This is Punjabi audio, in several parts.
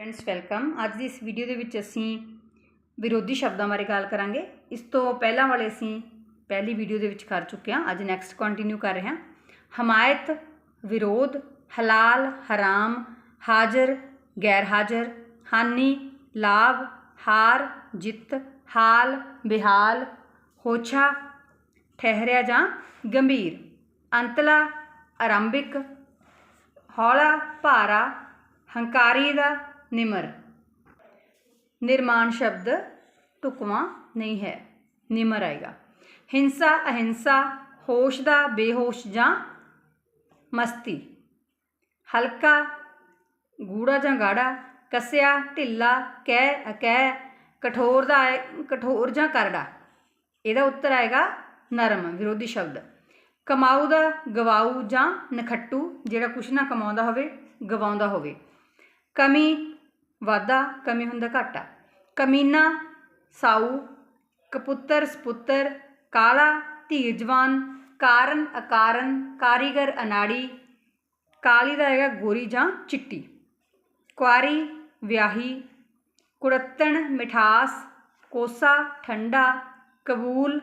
ਫਰੈਂਡਸ ਵੈਲਕਮ ਅੱਜ ਦੀ ਇਸ ਵੀਡੀਓ ਦੇ ਵਿੱਚ ਅਸੀਂ ਵਿਰੋਧੀ ਸ਼ਬਦਾਂ ਬਾਰੇ ਗੱਲ ਕਰਾਂਗੇ। ਇਸ ਤੋਂ ਪਹਿਲਾਂ ਵਾਲੇ ਅਸੀਂ ਪਹਿਲੀ ਵੀਡੀਓ ਦੇ ਵਿੱਚ ਕਰ ਚੁੱਕੇ ਹਾਂ। ਅੱਜ ਨੈਕਸਟ ਕੰਟੀਨਿਊ ਕਰ ਰਹੇ ਹਾਂ। ਹਮਾਇਤ, ਵਿਰੋਧ, ਹਲਾਲ, ਹਰਾਮ, ਹਾਜ਼ਰ ਗੈਰ ਹਾਜ਼ਰ ਹਾਨੀ, ਲਾਭ, ਹਾਰ, ਜਿੱਤ, ਹਾਲ, ਬਿਹਾਲ, ਹੋਛਾ, ਠਹਿਰਿਆ ਜਾਂ ਗੰਭੀਰ, ਅੰਤਲਾ ਆਰੰਭਿਕ ਹੌਲਾ, ਭਾਰਾ, ਹੰਕਾਰੀ ਦਾ ਨਿਮਰ। ਨਿਰਮਾਣ ਸ਼ਬਦ ਢੁਕਵਾਂ ਨਹੀਂ ਹੈ, ਨਿਮਰ ਆਏਗਾ। ਹਿੰਸਾ, ਅਹਿੰਸਾ, ਹੋਸ਼ ਦਾ ਬੇਹੋਸ਼ ਜਾਂ ਮਸਤੀ। ਹਲਕਾ, ਗੂੜਾ ਜਾਂ ਗਾੜਾ, ਕਸਿਆ, ਢਿੱਲਾ, ਕਹਿ, ਅਕਹਿ, ਕਠੋਰ ਦਾ ਆਏ, ਕਠੋਰ ਜਾਂ ਕਰੜਾ। ਇਹਦਾ ਉੱਤਰ ਆਏਗਾ ਨਰਮ, ਵਿਰੋਧੀ ਸ਼ਬਦ। ਕਮਾਊ ਦਾ ਗਵਾਊ ਜਾਂ ਨਖੱਟੂ, ਜਿਹੜਾ ਕੁਛ ਨਾ ਕਮਾਉਂਦਾ ਹੋਵੇ, ਗਵਾਉਂਦਾ ਹੋਵੇ। ਕਮੀ ਵਾਧਾ ਕਮੀ ਹੁੰਦਾ ਘਾਟਾ ਕਮੀਨਾ, ਸਾਊ, ਕਪੁੱਤਰ, ਸਪੁੱਤਰ, ਕਾਲਾ ਧੀਰਜਵਾਨ ਕਾਰਨ, ਅਕਾਰਨ, ਕਾਰੀਗਰ, ਅਨਾੜੀ, ਕਾਲੀ ਦਾ ਹੈਗਾ ਗੋਰੀ ਜਾਂ ਚਿੱਟੀ। ਕੁਆਰੀ, ਵਿਆਹੀ, ਕੁੜੱਤਣ, ਮਿਠਾਸ, ਕੋਸਾ, ਠੰਡਾ, ਕਬੂਲ,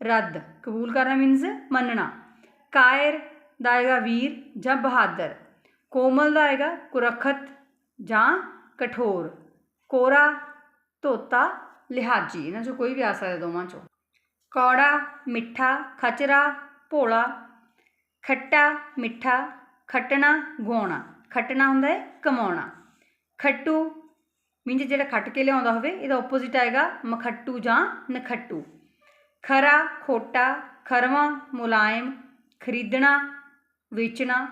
ਰੱਦ। ਕਬੂਲ ਕਰਨਾ ਮੀਨਸ ਮੰਨਣਾ। ਕਾਇਰ ਦਾ ਹੈਗਾ ਵੀਰ ਜਾਂ ਬਹਾਦਰ। ਕੋਮਲ ਦਾ ਹੈਗਾ ਕੁਰਖਤ ਜਾਂ ਕਠੋਰ, ਕੋਰਾ, ਧੋਤਾ, ਲਿਹਾਜੀ, ਇਹਨਾਂ ਚੋਂ ਕੋਈ ਵੀ ਆ ਸਕਦਾ ਦੋਵਾਂ ਚੋਂ। ਕੌੜਾ, ਮਿੱਠਾ, ਖਚਰਾ, ਭੋਲਾ, ਖੱਟਾ, ਮਿੱਠਾ, ਖੱਟਣਾ ਗਾਉਣਾ ਖੱਟਣਾ ਹੁੰਦਾ ਹੈ, ਕਮਾਉਣਾ। ਖੱਟੂ ਮੀਨਸ ਜਿਹੜਾ ਖੱਟ ਕੇ ਲਿਆਉਂਦਾ ਹੋਵੇ, ਇਹਦਾ ਆਪੋਜ਼ਿਟ ਆਏਗਾ, ਮਖੱਟੂ ਜਾਂ ਨਖੱਟੂ। ਖਰਾ, ਖੋਟਾ, ਖਰਵਾ, ਮੁਲਾਇਮ, ਖਰੀਦਣਾ, ਵੇਚਣਾ,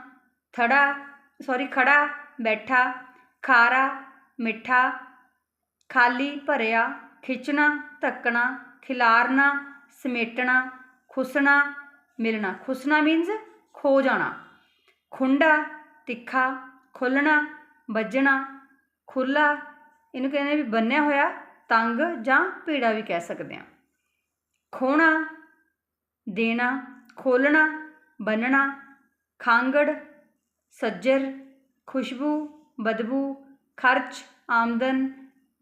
ਥੜਾ ਸੌਰੀ ਖੜਾ, ਬੈਠਾ, ਖਾਰਾ ਮਿੱਠਾ, ਖਾਲੀ ਭਰਿਆ, ਖਿੱਚਣਾ, ਧੱਕਣਾ, ਖਿਲਾਰਨਾ, ਸਮੇਟਣਾ, ਖੁਸਣਾ, ਮਿਲਣਾ। ਖੁਸਣਾ ਮੀਨਸ ਖੋ ਜਾਣਾ। ਖੁੰਡਾ, ਤਿੱਖਾ ਖੁੱਲਣਾ ਵੱਜਣਾ ਖੁੱਲਾ ਇਹਨੂੰ ਕਹਿੰਦੇ ਵੀ ਬੰਨਿਆ ਹੋਇਆ ਤੰਗ ਜਾਂ ਪੀੜਾ ਵੀ ਕਹਿ ਸਕਦੇ ਹਾਂ। ਖੋਣਾ, ਦੇਣਾ ਖੋਲਣਾ ਬੰਨਣਾ, ਖਾਂਗੜ, ਸੱਜਰ, ਖੁਸ਼ਬੂ, ਬਦਬੂ, ਖਰਚ ਆਮਦਨ,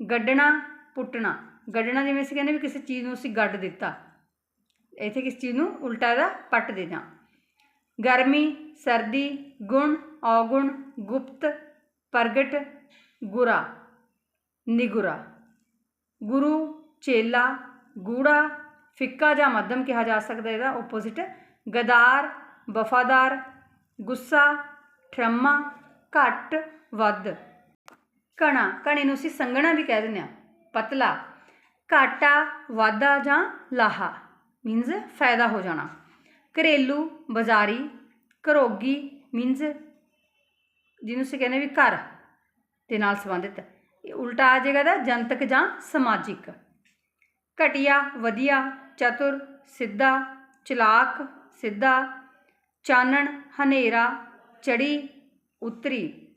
ਗੱਡਣਾ, ਪੁੱਟਣਾ। ਗੱਡਣਾ ਜਿਵੇਂ ਅਸੀਂ ਕਹਿੰਦੇ ਵੀ ਕਿਸੇ ਚੀਜ਼ ਨੂੰ ਅਸੀਂ ਗੱਡ ਦਿੱਤਾ। ਇੱਥੇ ਕਿਸ ਚੀਜ਼ ਨੂੰ? ਉਲਟਾ ਦਾ ਪੱਟ ਦੇਣਾ ਗਰਮੀ, ਸਰਦੀ, ਗੁਣ, ਔਗੁਣ, ਗੁਪਤ, ਪ੍ਰਗਟ, ਗੁਰਾ, ਨਿਗੁਰਾ। ਗੁਰੂ, ਚੇਲਾ, ਗੂੜਾ, ਫਿੱਕਾ ਜਾਂ ਮੱਧਮ ਕਿਹਾ ਜਾ ਸਕਦਾ ਇਹਦਾ ਆਪੋਜ਼ਿਟ ਗਦਾਰ, ਵਫਾਦਾਰ, ਗੁੱਸਾ, ਠਰਮਾ, ਘੱਟ, ਵੱਧ। ਕਣਾ, ਕਣੇ ਨੂੰ ਅਸੀਂ ਸੰਘਣਾ ਵੀ ਕਹਿ ਦਿੰਦੇ ਆ ਪਤਲਾ, ਘਾਟਾ, ਵਾਧਾ ਜਾਂ ਲਾਹਾ ਮੀਨਸ ਫਾਇਦਾ ਹੋ ਜਾਣਾ। ਘਰੇਲੂ, ਬਾਜ਼ਾਰੀ, ਘਰੋਗੀ ਮੀਨਸ ਜਿਹਨੂੰ ਅਸੀਂ ਕਹਿੰਦੇ ਵੀ ਘਰ ਦੇ ਨਾਲ ਸੰਬੰਧਿਤ। ਇਹ ਉਲਟਾ ਆ ਜਾਏਗਾ ਦਾ ਜਨਤਕ ਜਾਂ ਸਮਾਜਿਕ। ਘਟਿਆ, ਵਧੀਆ, ਚਤੁਰ, ਸਿੱਧਾ, ਚਲਾਕ, ਸਿੱਧਾ, ਚਾਨਣ, ਹਨੇਰਾ ਚੜੀ ਉਤਰੀ।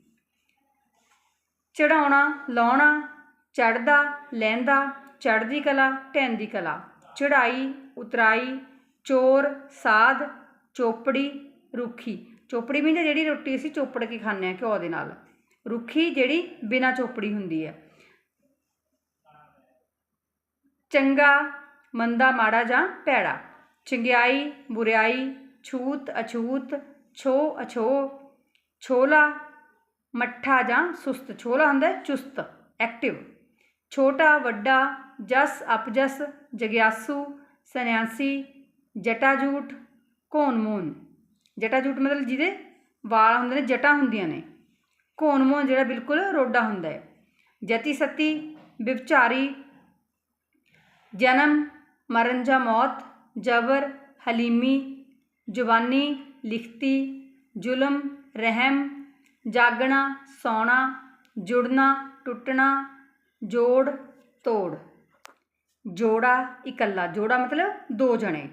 ਚੜਾਉਣਾ ਲਾਉਣਾ, ਚੜ੍ਹਦਾ ਲਹਿੰਦਾ ਚੜ੍ਹਦੀ ਕਲਾ ਢੈਂਦੀ ਕਲਾ। ਚੜਾਈ ਉਤਰਾਈ, ਚੋਰ, ਸਾਧ, ਚੋਪੜੀ, ਰੁੱਖੀ। ਚੋਪੜੀ ਵੀ ਜਿਹੜੀ ਰੋਟੀ ਅਸੀਂ ਚੋਪੜ ਕੇ ਖਾਂਦੇ ਹਾਂ ਘਿਓ ਦੇ ਨਾਲ। ਰੁੱਖੀ ਜਿਹੜੀ ਬਿਨਾਂ ਚੋਪੜੀ ਹੁੰਦੀ ਹੈ। ਚੰਗਾ, ਮੰਦਾ, ਮਾੜਾ ਜਾਂ ਭੈੜਾ। ਚੰਗਿਆਈ, ਬੁਰਿਆਈ, ਛੂਤ, ਅਛੂਤ, ਛੋ, ਅਛੋ, ਛੋਲਾ ਮੱਠਾ ਜਾਂ ਸੁਸਤ ਛੋਲਾ ਹੁੰਦਾ ਚੁਸਤ ਐਕਟਿਵ ਛੋਟਾ, ਵੱਡਾ, ਜਸ, ਅਪਜਸ, ਜਗਿਆਸੂ, ਸੰਨਿਆਸੀ, ਜਟਾਜੂਟ ਕੋਨਮੋਨ ਜਟਾਜੂਟ ਮਤਲਬ ਜਿਹਦੇ ਵਾਲ ਹੁੰਦੇ ਨੇ, ਜਟਾਂ ਹੁੰਦੀਆਂ ਨੇ। ਕੋਨਮੋਨ ਜਿਹੜਾ ਬਿਲਕੁਲ ਰੋਡਾ ਹੁੰਦਾ ਹੈ। ਜਤੀ ਸਤੀ, ਵਿਵਚਾਰੀ, ਜਨਮ ਮਰਨ ਜਾਂ ਮੌਤ, ਜਬਰ, ਹਲੀਮੀ, ਜਵਾਨੀ, ਲਿਖਤੀ, ਜ਼ੁਲਮ, ਰਹਿਮ ਜਾਗਣਾ, ਸੌਣਾ, ਜੁੜਨਾ, ਟੁੱਟਣਾ, ਜੋੜ, ਤੋੜ। ਜੋੜਾ ਇਕੱਲਾ, ਜੋੜਾ ਮਤਲਬ ਦੋ ਜਣੇ।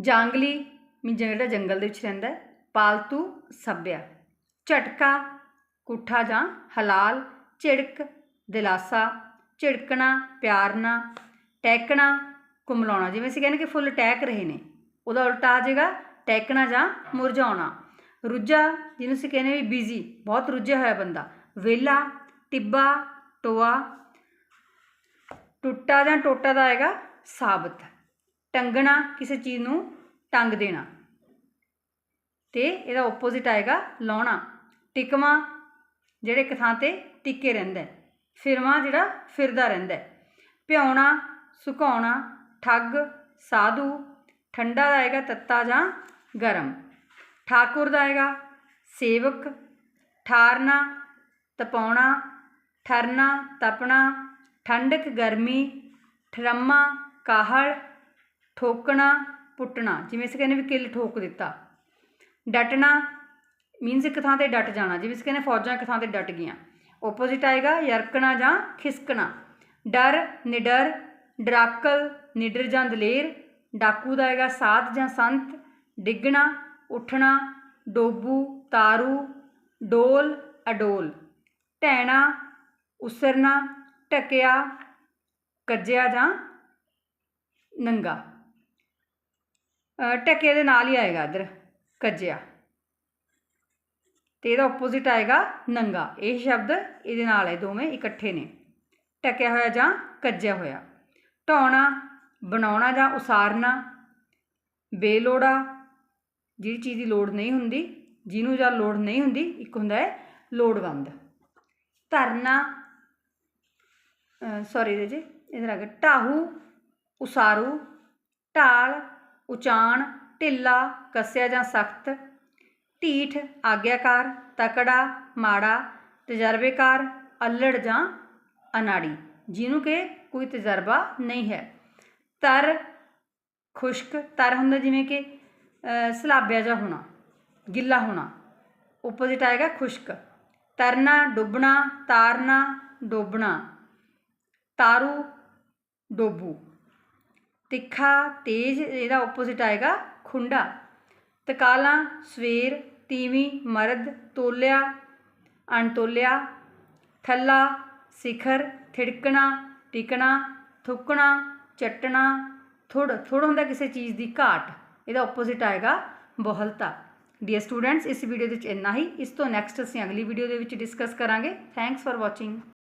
ਜਾਂਗਲੀ ਮੀ ਜਿਹੜਾ ਜੰਗਲ ਦੇ ਵਿੱਚ ਰਹਿੰਦਾ ਪਾਲਤੂ ਸੱਭਿਆ। ਝਟਕਾ, ਕੁੱਠਾ ਜਾਂ ਹਲਾਲ, ਝਿੜਕ, ਦਿਲਾਸਾ, ਝਿੜਕਣਾ, ਪਿਆਰਨਾ, ਟੈਕਣਾ, ਕੁਮਲਾਉਣਾ। ਜਿਵੇਂ ਅਸੀਂ ਕਹਿੰਦੇ ਕਿ ਫੁੱਲ ਟਹਿਕ ਰਹੇ ਨੇ, ਉਹਦਾ ਉਲਟਾ ਆ ਜਾਏਗਾ ਟੈਕਣਾ ਜਾਂ ਮੁਰਝਾਉਣਾ। ਰੁੱਝਾ ਜਿਹਨੂੰ ਅਸੀਂ ਕਹਿੰਦੇ ਵੀ ਬਿਜ਼ੀ ਬਹੁਤ ਰੁੱਝਿਆ ਹੋਇਆ ਬੰਦਾ। ਵਿਹਲਾ, ਟਿੱਬਾ, ਟੋਆ, ਟੁੱਟਾ ਜਾਂ ਟੋਟਾ ਦਾ ਆਏਗਾ ਸਾਬਤ। ਟੰਗਣਾ ਕਿਸੇ ਚੀਜ਼ ਨੂੰ ਟੰਗ ਦੇਣਾ। ਤੇ ਇਹਦਾ ਆਪੋਜ਼ਿਟ ਆਏਗਾ ਲਾਉਣਾ। ਟਿਕਵਾ ਜਿਹੜੇ ਇੱਕ ਥਾਂ ਤੇ ਟਿੱਕੇ ਰਹਿੰਦਾ ਹੈ। ਫਿਰਵਾ ਜਿਹੜਾ ਫਿਰਦਾ ਰਹਿੰਦਾ ਹੈ। ਭਿਉਣਾ, ਸੁਕਾਉਣਾ, ਠੱਗ, ਸਾਧੂ, ਠੰਡਾ ਦਾ ਆਏਗਾ ਤੱਤਾ ਜਾਂ ਗਰਮ। ਠਾਕੁਰ ਦਾ ਆਏਗਾ, ਸੇਵਕ, ਠਾਰਨਾ, ਤਪਾਉਣਾ, ਠਰਨਾ, ਤਪਣਾ, ਠੰਡਕ, ਗਰਮੀ, ਠਰਮਾ, ਕਾਹਲ, ਠੋਕਣਾ, ਪੁੱਟਣਾ, ਜਿਵੇਂ ਅਸੀਂ ਕਹਿੰਦੇ ਵੀ ਕਿੱਲ ਠੋਕ ਦਿੱਤਾ। ਡਟਣਾ ਮੀਨਸ ਇੱਕ ਥਾਂ ਤੇ ਡਟ ਜਾਣਾ, ਜਿਵੇਂ ਅਸੀਂ ਕਹਿੰਦੇ ਫੌਜਾਂ ਇੱਕ ਥਾਂ ਤੇ ਡਟ ਗਈਆਂ। ਆਪੋਜ਼ਿਟ ਆਏਗਾ, ਯਰਕਣਾ ਜਾਂ ਖਿਸਕਣਾ। ਡਰ, ਨਿਡਰ, ਡਰਾਕਲ, ਨਿਡਰ ਜਾਂ ਦਲੇਰ। ਡਾਕੂ ਦਾ ਆਏਗਾ ਸਾਧ ਜਾਂ ਸੰਤ। ਡਿੱਗਣਾ ਉੱਠਣਾ ਡੋਬੂ ਤਾਰੂ ਡੋਲ ਅਡੋਲ। ਢਹਿਣਾ ਉਸਰਨਾ ਟਕਿਆ ਕੱਜਿਆ ਜਾਂ ਨੰਗਾ। ਅ, ਦੇ ਨਾਲ ਹੀ ਆਏਗਾ ਇੱਧਰ ਕੱਜਿਆ। ਤੇ ਇਹਦਾ ਆਪੋਜ਼ਿਟ ਆਏਗਾ ਨੰਗਾ। ਇਹ ਸ਼ਬਦ ਇਹਦੇ ਨਾਲ ਹੈ ਦੋਵੇਂ ਇਕੱਠੇ ਨੇ। ਟਕਿਆ ਹੋਇਆ ਜਾਂ ਕੱਜਿਆ ਹੋਇਆ। ਢਾਉਣਾ ਬਣਾਉਣਾ ਜਾਂ ਉਸਾਰਨਾ। ਬੇਲੋੜਾ ਜਿਹੜੀ ਚੀਜ਼ ਦੀ ਲੋੜ ਨਹੀਂ ਹੁੰਦੀ, ਜਿਹਨੂੰ ਜਾਂ ਲੋੜ ਨਹੀਂ ਹੁੰਦੀ, ਇੱਕ ਹੁੰਦਾ ਹੈ ਲੋੜਵੰਦ। ਧਰਨਾ ਸੌਰੀ ਜੀ ਇਧਰ ਆ ਗਿਆ। ਢਾਹੂ, ਉਸਾਰੂ, ਢਾਲ, ਉਚਾਣ, ਢਿੱਲਾ, ਕੱਸਿਆ ਜਾਂ ਸਖਤ, ਢੀਠ, ਆਗਿਆਕਾਰ, ਤਕੜਾ, ਮਾੜਾ, ਤਜਰਬੇਕਾਰ, ਅਲੜ ਜਾਂ ਅਨਾੜੀ, ਜਿਹਨੂੰ ਕਿ ਕੋਈ ਤਜਰਬਾ ਨਹੀਂ ਹੈ। ਤਰ, ਖੁਸ਼ਕ, ਤਰ ਹੁੰਦਾ ਜਿਵੇਂ ਕਿ ਸਲਾਬਿਆ ਜਾ ਹੋਣਾ, ਗਿੱਲਾ ਹੋਣਾ। ਆਪੋਜ਼ਿਟ ਆਏਗਾ ਖੁਸ਼ਕ। ਤਰਨਾ, ਡੁੱਬਣਾ, ਤਾਰਨਾ, ਡੋਬਣਾ। ਤਾਰੂ, ਡੋਬੂ। ਤਿੱਖਾ, ਤੇਜ਼, ਇਹਦਾ ਆਪੋਜ਼ਿਟ ਆਏਗਾ ਖੁੰਡਾ। ਤਕਾਲਾ, ਸਵੇਰ, ਤੀਵੀਂ, ਮਰਦ, ਤੋਲਿਆ, ਅਣਤੋਲਿਆ। ਥੱਲਾ, ਸਿਖਰ, ਥਿੜਕਣਾ, ਟਿਕਣਾ, ਥੁੱਕਣਾ, ਚੱਟਣਾ। ਥੁੜ ਥੁੜ ਹੁੰਦਾ ਕਿਸੇ ਚੀਜ਼ ਦੀ ਘਾਟ। ਇਹਦਾ ਆਪੋਜ਼ਿਟ ਆਏਗਾ ਬੋਹਲਤਾ। ਡੀਅਰ ਸਟੂਡੈਂਟਸ ਇਸ ਵੀਡੀਓ ਦੇ ਵਿੱਚ ਇੰਨਾ ਹੀ। ਇਸ ਤੋਂ ਨੈਕਸਟ ਅਸੀਂ ਅਗਲੀ ਵੀਡੀਓ ਦੇ ਵਿੱਚ ਡਿਸਕਸ ਕਰਾਂਗੇ। Thanks for watching